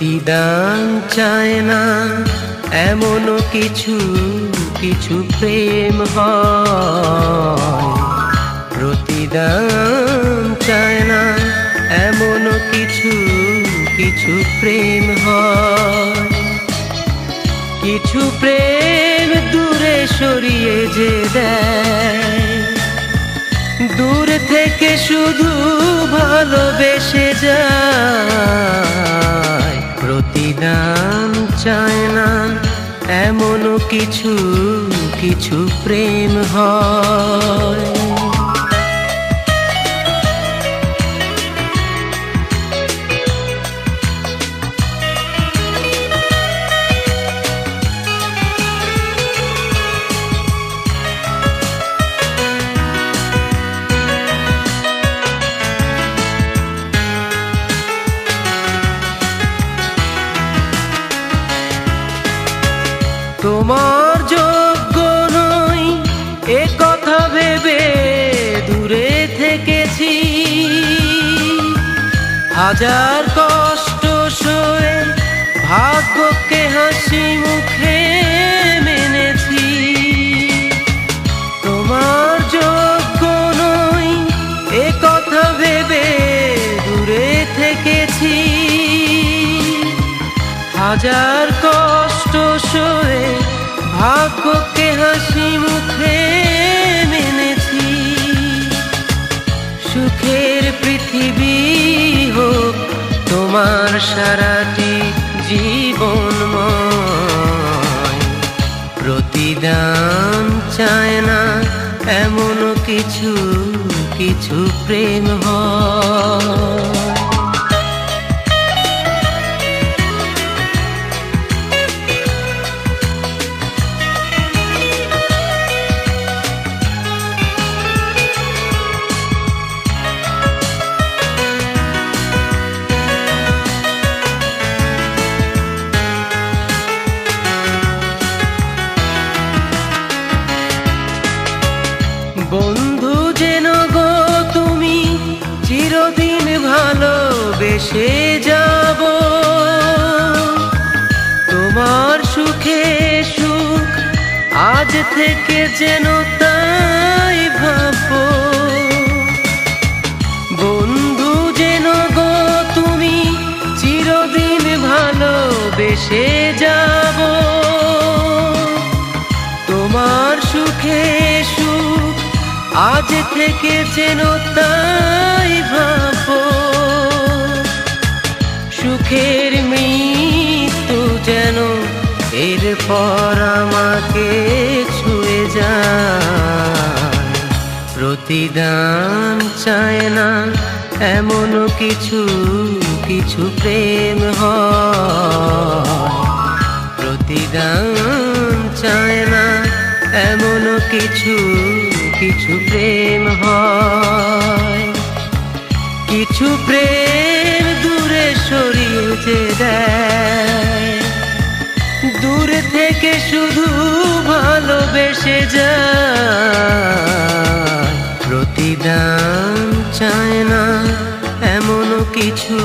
প্রতিদান চায় না। এমনও কিছু কিছু প্রেম হয়। প্রতিদান চায় না। এমনও কিছু কিছু প্রেম হয়। কিছু প্রেম দূরে সরিয়ে যে দেয়। দূর থেকে শুধু ভালোবেসে যায়। প্রতিদান চায় না এমনও কিছু কিছু প্রেম হয়। তোমার যোগ্য নই, এ কথা ভেবে দূরে থেকেছি। হাজার কষ্ট সয়ে ভাগ্যকে হাসি মুখে মেনেছি। তোমার যোগ্য নই, এ কথা ভেবে দূরে থেকেছি। হাজার সুখের পৃথিবী হোক তোমার সারাটি জীবন প্রতিদান চায় না এমন কিছু কিছু প্রেম হয়। বন্ধু যেন গো তুমি, চিরদিন ভালোবেসে যাব। তোমার সুখে সুখ আজ থেকে যেন তাই ভাবো। বন্ধু যেন গো তুমি, চিরদিন ভালোবেসে যাব। তোমার সুখে সুখ আজ থেকে যেন তাই ভাবো, সুখের মৃত্যু যেন এরপর আমাকে ছুঁয়ে যায়। প্রতিদান চায় না এমনও কিছু কিছু প্রেম হয়। প্রতিদান চায় কিছু প্রেম হয়। কিছু প্রেম দূরে সরিয়ে যে দেয়। দূর থেকে শুধু ভালোবেসে যায়। প্রতিদান চায় না এমনও কিছু